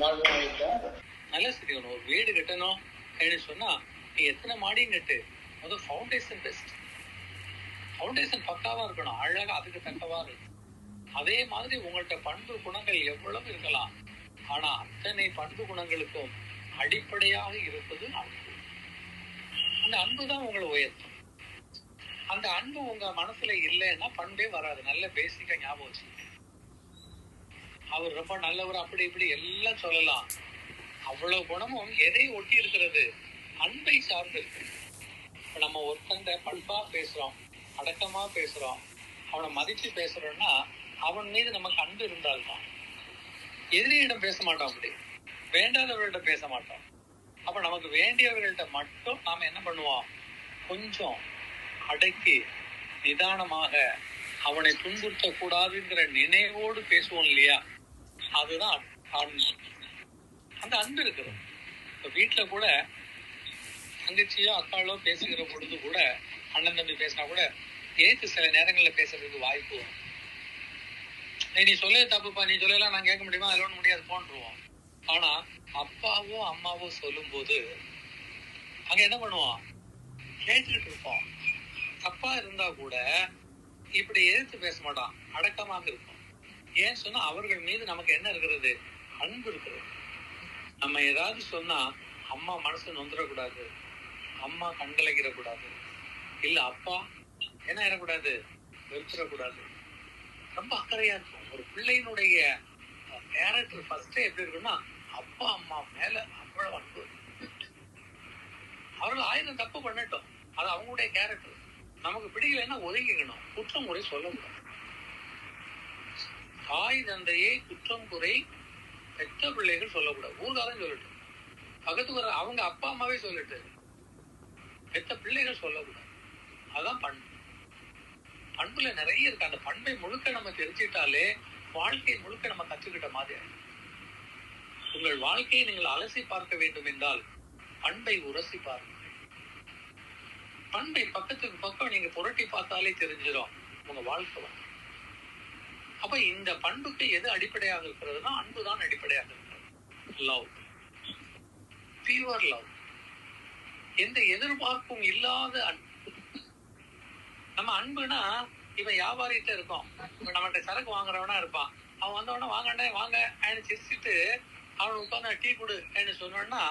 நல்ல சரி ஒரு வீடு கட்டணும் அப்படின்னு சொன்னா நீ எத்தனை மாடியும் கட்டு. முதல் ஃபவுண்டேஷன் பெஸ்ட் ஃபவுண்டேஷன் பக்காவா இருக்கணும். அழகா அதுக்கு தக்கவா இருக்கும் அதே மாதிரி உங்கள்கிட்ட பண்பு குணங்கள் எவ்வளவு இருக்கலாம். ஆனா அத்தனை பண்பு குணங்களுக்கும் அடிப்படையாக இருப்பது அன்பு. அந்த அன்பு தான் உங்களை உயர்த்தும். அந்த அன்பு உங்க மனசுல இல்லைன்னா பண்பே வராது. நல்ல பேசிக்கா ஞாபகம் வச்சுக்கோங்க. அவர் ரொம்ப நல்லவர் அப்படி இப்படி எல்லாம் சொல்லலாம். அவ்வளவு குணமும் எதை ஒட்டி இருக்கிறது? அன்பை சார்ந்து இருக்கு. இப்ப நம்ம ஒருத்தந்த பண்பா பேசுறோம் அடக்கமா பேசுறோம் அவனை மதிச்சு பேசுறோம்னா அவன் மீது நமக்கு அன்பு இருந்தால்தான். எதிரியிடம் பேச மாட்டோம் அப்படி. வேண்டாதவர்கள்ட்ட பேச மாட்டோம். அப்ப நமக்கு வேண்டியவர்கள்ட்ட மட்டும் நாம என்ன பண்ணுவோம்? கொஞ்சம் அடக்கி நிதானமாக அவனை துன்புறுத்த கூடாதுங்கிற நினைவோடு பேசுவோம் இல்லையா? அதுதான் அன்பு அந்த அன்பு இருக்குது. இப்ப வீட்டுல கூட தங்கச்சியோ அக்காளோ பேசுகிற பொழுது கூட அண்ணன் தம்பி பேசினா கூட ஏத்து சில நேரங்கள்ல பேசுறதுக்கு வாய்ப்பு வரும். நீ சொல்ல தப்புப்பா. நீ சொல்லலாம் நான் கேட்க முடியுமா? அதில் ஒன்றும் முடியாது போன்றுவோம் ஆனா அப்பாவோ அம்மாவோ சொல்லும்போது அங்க என்ன பண்ணுவோம்? கேட்டுக்கிட்டு இருப்போம். தப்பா இருந்தா கூட இப்படி எதிர்த்து பேச மாட்டான். அடக்கமாக இருக்கும். ஏன் சொன்னா அவர்கள் மீது நமக்கு என்ன இருக்கிறது? அன்பு இருக்கிறது. நம்ம ஏதாவது சொன்னா அம்மா மனசு நொந்துடக்கூடாது அம்மா கண்கலைக்கிடக்கூடாது இல்ல அப்பா என்ன ஆயிடக்கூடாது வெறுத்துடக்கூடாது ரொம்ப அக்கறையா இருக்கும். ஒரு பிள்ளையினுடைய கேரக்டர் ஃபர்ஸ்டே எப்படி இருக்குன்னா அப்பா அம்மா மேல அவ்வளவு அன்பு. அவர்கள் ஆயிரம் தப்பு பண்ணட்டும். அது அவங்களுடைய கேரக்டர் நமக்கு பிடிக்கலைன்னா ஒதுங்கிக்கணும் குற்றம் குறை சொல்லக்கூடாது. தாய் தந்தையை குற்றம் குறை பெற்ற பிள்ளைகள் சொல்லக்கூடாது. ஊர்காரன் சொல்லட்டும் பக்கத்து வர அவங்க அப்பா அம்மாவே சொல்லட்டு. பெத்த பிள்ளைகள் சொல்லக்கூடாது. அதான் பண்பு. பண்புல நிறைய இருக்கு. அந்த பண்பை முழுக்க நம்ம தெரிஞ்சிட்டாலே வாழ்க்கையை முழுக்க நம்ம கற்றுக்கிட்ட மாதிரி உங்கள் வாழ்க்கையை நீங்கள் அலசி பார்க்க வேண்டும் என்றால் பண்பை உரசி பாருங்கள். பண்பை பக்கத்துக்கு பக்கம் நீங்க புரட்டி பார்த்தாலே தெரிஞ்சிடும் உங்க வாழ்க்கை. அப்ப இந்த பண்புக்கு எது அடிப்படையாக இருக்கிறதுனா அன்புதான் அடிப்படையாக இருக்கிறது. லவ் பியூர் லவ் எந்த எதிர்பார்ப்பும் இல்லாத அன்பு நம்ம அன்புனா இவன் வியாபாரிகிட்ட இருக்கோம் இப்ப நம்மகிட்ட சரக்கு வாங்குறவனா இருப்பான். அவன் வந்தவன வாங்கண்டே வாங்க அப்படின்னு சிரிச்சுட்டு அவன் உட்காந்து டீ கொடு அப்படின்னு சொன்னோன்னா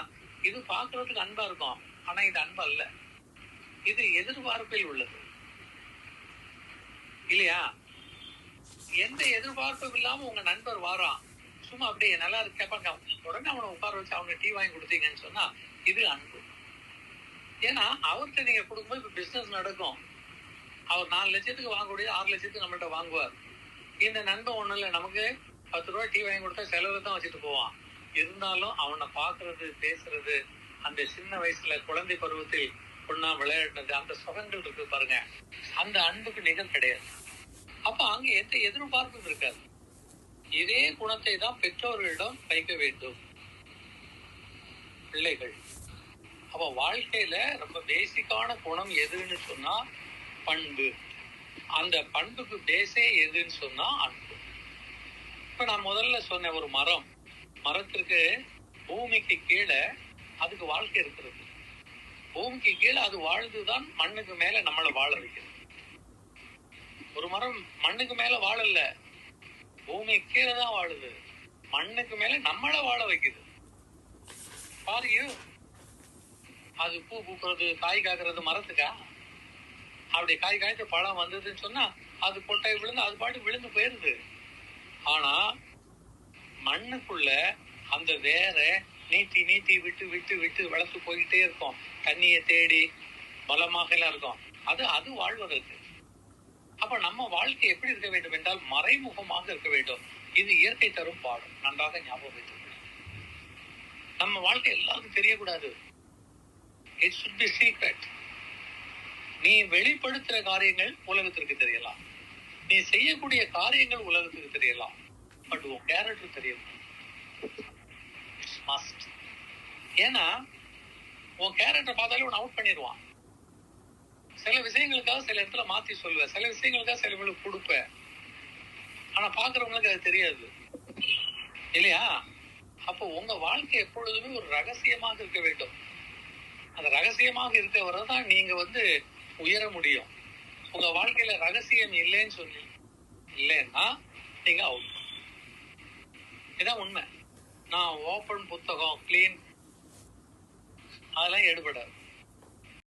இது பாக்குறதுக்கு அன்பா இருக்கும். ஆனா இது அன்பு அல்ல. இது எதிர்பார்ப்பில் உள்ளது. இல்லையா? எந்த எதிர்பார்ப்பும் இல்லாம உங்க நண்பர் வாரான் சும்மா அப்படியே நல்லா இருக்கு. கேட்பாங்க உடனே அவனை உட்கார வச்சு அவங்க டீ வாங்கி கொடுத்தீங்கன்னு சொன்னா இது அன்பு. ஏன்னா அவர்கிட்ட நீங்க கொடுக்கும்போது இப்ப பிசினஸ் நடக்கும். அவர் நாலு லட்சத்துக்கு வாங்கக்கூடிய ஆறு லட்சத்துக்கு நம்மள்ட்ட வாங்குவார். இந்த நண்பன் ஒண்ணும் இல்ல நமக்கு பத்து ரூபாய் டீ வாங்கி கொடுத்தா செலவு தான் வச்சுட்டு போவான். இருந்தாலும் அவனை பாக்குறது பேசுறது அந்த சின்ன வயசுல குழந்தை பருவத்தில் பொண்ணா விளையாடுறது அந்த சுகங்கள் இருக்கு பாருங்க. அந்த அன்புக்கு நிகழ் கிடையாது. அப்ப அங்க எந்த எதிர்பார்ப்பும் இருக்காது. இதே குணத்தை தான் பெற்றோர்களிடம் வைக்க வேண்டும். பிள்ளைகள். அப்ப வாழ்க்கையில ரொம்ப பேசிக்கான குணம் எதுன்னு சொன்னா பண்பு. அந்த பண்புக்கு பேஸே எதுன்னு சொன்னா அன்பு. இப்ப நான் முதல்ல சொன்ன ஒரு மரம். மரத்திற்கு பூமிக்கு கீழே அதுக்கு வாழ்க்கை இருக்கிறது. பூமிக்கு கீழே அது வாழ்ந்துதான் மண்ணுக்கு மேல நம்மளை வாழ வைக்கிறது. ஒரு மரம் மண்ணுக்கு மேல வாழல. பூமி கீழே தான் வாழுது. மண்ணுக்கு மேல நம்மள வாழ வைக்குது. பாருங்க அது பூ பூக்குறது காய் காக்குறது மரத்துக்கா? அப்படி காய் காய்ச்சி பழம் வந்ததுன்னு சொன்னா அது கொட்டை விழுந்து அது பாட்டு விழுந்து போயிருது. ஆனா மண்ணுக்குள்ள அந்த வேற நீட்டி நீட்டி விட்டு விட்டு விட்டு வளர்த்து போயிட்டே இருக்கும். தண்ணியை தேடி பலமாக எல்லாம் இருக்கும். அது அது வாழ்வதற்கு. அப்ப நம்ம வாழ்க்கை எப்படி இருக்க வேண்டும் என்றால் மறைமுகமாக இருக்க வேண்டும். இது இயற்கை தரும் பாடம். நன்றாக ஞாபகம் வைத்துக் நம்ம வாழ்க்கை எல்லாருக்கும் தெரியக்கூடாது. இட் சுட் பி சீக்ரெட் நீ வெளிப்படுத்துற காரியங்கள் உலகத்திற்கு தெரியலாம். நீ செய்யக்கூடிய காரியங்கள் உலகத்துக்கு தெரியலாம். பட் உன் கேரக்டர் தெரியலாம் மஸ்ட் ஏன்னா உன் கேரக்டர் பார்த்தாலே உன் அவுட் பண்ணிடுவான். சில விஷயங்களுக்காக சில இடத்துல மாத்தி சொல்லுவேன். சில விஷயங்களுக்காக சில பேருக்கு கொடுப்பேன். ஆனா பாக்குறவங்களுக்கு அது தெரியாது. இல்லையா? அப்போ உங்க வாழ்க்கை எப்பொழுதுமே ஒரு ரகசியமாக இருக்க வேண்டும். அந்த ரகசியமாக இருக்க தான் நீங்க வந்து உயர முடியும். உங்க வாழ்க்கையில ரகசியம் இல்லைன்னு சொல்லி இல்லைன்னா நீங்க அவுட் இதான் உண்மை. நான் ஓப்பன் புத்தகம் கிளீன் அதெல்லாம் எடுபடாது